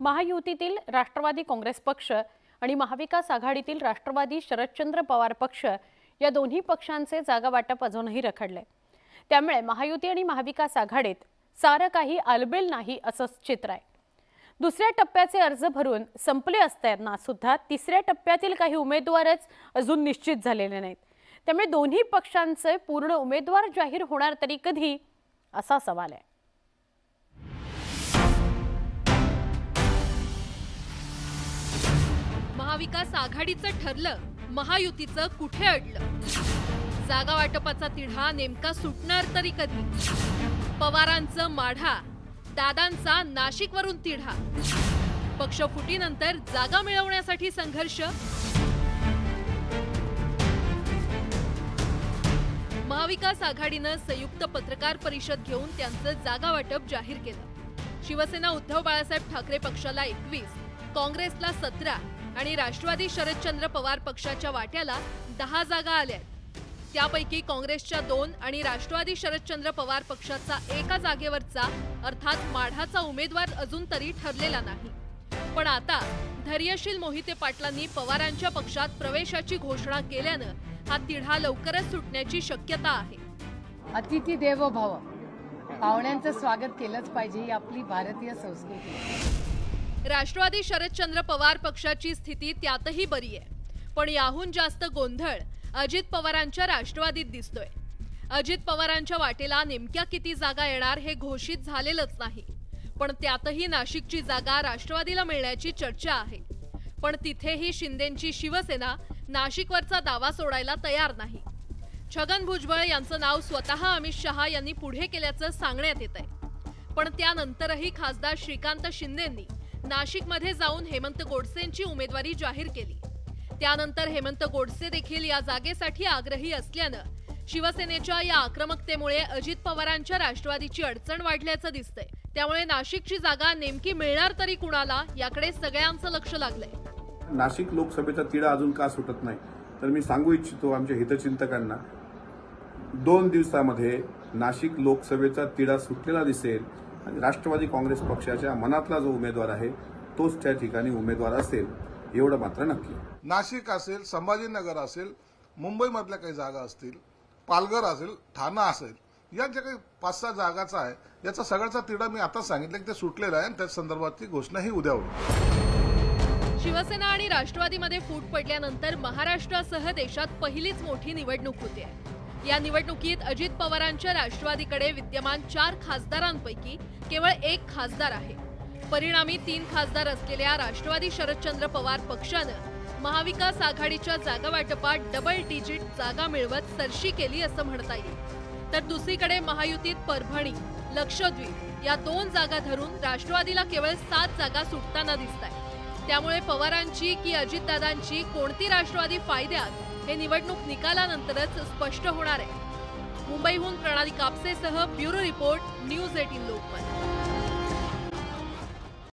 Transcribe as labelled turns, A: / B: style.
A: महायुतीतील राष्ट्रवादी काँग्रेस पक्ष आणि महाविकास आघाडीतील राष्ट्रवादी शरदचंद्र पवार पक्ष या दोन्ही पक्षांचे जागा वाटप अजूनही रखडले. त्यामुळे महायुती आणि महाविकास आघाडीत सारं काही आलबेल नाही असं चित्र आहे. दुसऱ्या टप्प्याचे अर्ज भरून संपले असताना सुद्धा तिसऱ्या टप्प्यातील काही उमेदवारच अजून निश्चित झालेले नाहीत. त्यामुळे दोन्ही पक्षांचे पूर्ण उमेदवार जाहीर होणार तरी कधी? असा सवाल आहे.
B: महाविकास आघाडीचं ठरलं महायुतीचं कुठे अडलं? जागा वाटपाचा तिढा नेमका सुटणार तरी कधी? पवारांचं माढा दादांचा नाशिकवरून तिढा. पक्षफुटीनंतर जागा मिळवण्यासाठी संघर्ष? महाविकास आघाडीनं संयुक्त पत्रकार परिषद घेऊन त्यांचं जागा वाटप जाहीर केलं. शिवसेना उद्धव बाळासाहेब ठाकरे पक्षाला एकवीस काँग्रेसला सतरा आणि राष्ट्रवादी शरदचंद्र पवार पक्षाच्या वाट्याला दहा जागा आल्या आहेत. त्यापैकी काँग्रेसच्या दोन आणि राष्ट्रवादी शरदचंद्र पवार पक्षाचा एका जागेवरचा अर्थात माढाचा उमेदवार अजून तरी ठरलेला नाही. पण आता धैर्यशील मोहिते पाटलांनी पवारांच्या पक्षात प्रवेशाची घोषणा केल्यानं हा तिढा लवकरच सुटण्याची शक्यता आहे.
C: अतिथी देवो भाव. पाहुण्यांचं स्वागत केलंच पाहिजे ही आपली भारतीय संस्कृती.
B: राष्ट्रवादी शरदचंद्र पवार पक्षाची स्थिती त्यातही बरी आहे. पण याहून जास्त गोंधळ अजित पवारांच्या राष्ट्रवादीत दिसतोय. अजित पवारांच्या वाटेला नेमक्या किती जागा येणार हे घोषित झालेलंच नाही. पण त्यातही नाशिकची जागा राष्ट्रवादीला मिळण्याची चर्चा आहे. पण तिथेही शिंदेंची शिवसेना नाशिकवरचा दावा सोडायला तयार नाही. छगन भुजबळ यांचं नाव स्वतः अमित शहा यांनी पुढे केल्याचं सांगण्यात येत आहे पण त्यानंतरही खासदार श्रीकांत शिंदेंनी नाशिकमध्ये जाऊन हेमंत गोडसेंची उमेदवारी जाहीर केली. त्यानंतर हेमंत गोडसे देखील या जागेसाठी आग्रही असल्यानं शिवसेनेच्या या आक्रमकतेमुळे अजित पवारांच्या राष्ट्रवादीची अडचण वाढल्याचं दिसतंय. त्यामुळे नाशिकची जागा नेमकी मिळणार तरी कुणाला याकडे सगळ्यांचं लक्ष लागलंय.
D: नाशिक लोकसभेचा तिढा अजून का सुटत नाही तर मी सांगू इच्छितो आमच्या हितचिंतकांना दोन दिवसामध्ये नाशिक लोकसभेचा तिढा सुटलेला दिसेल आणि राष्ट्रवादी काँग्रेस पक्षाच्या मनातला जो उमेदवार आहे तोच त्या ठिकाणी उमेदवार असेल एवढं मात्र नक्की.
E: नाशिक असेल संभाजीनगर असेल मुंबईमधल्या काही जागा असतील पालघर असेल ठाणा असेल या ज्या काही पाच सहा जागाचा आहे याचा सगळ्याचा तिढा मी आताच सांगितलं की ते सुटलेलं आहे आणि त्या संदर्भातली घोषणाही उद्या होईल.
B: शिवसेना आणि राष्ट्रवादीमध्ये फूट पडल्यानंतर महाराष्ट्रासह देशात पहिलीच मोठी निवडणूक होते. या निवडणुकीत अजित पवारांच्या राष्ट्रवादीकडे विद्यमान चार खासदारांपैकी केवळ एक खासदार आहे. परिणामी तीन खासदार असलेल्या राष्ट्रवादी शरदचंद्र पवार पक्षानं महाविकास आघाडीच्या जागा वाटपात डबल डिजिट जागा मिळवत सरशी केली असं म्हणता येईल. तर दुसरीकडे महायुतीत परभणी लक्षद्वीप या दोन जागा धरून राष्ट्रवादीला केवळ सात जागा सुटताना दिसत आहेत त्यामुळे पवारांची की अजितदादांची कोणती राष्ट्रवादी फायद्यात हे निवडणूक निकालानंतरच स्पष्ट होणार आहे. मुंबईहून Pranali कापसेसह bureau report news eighteen Lokmat.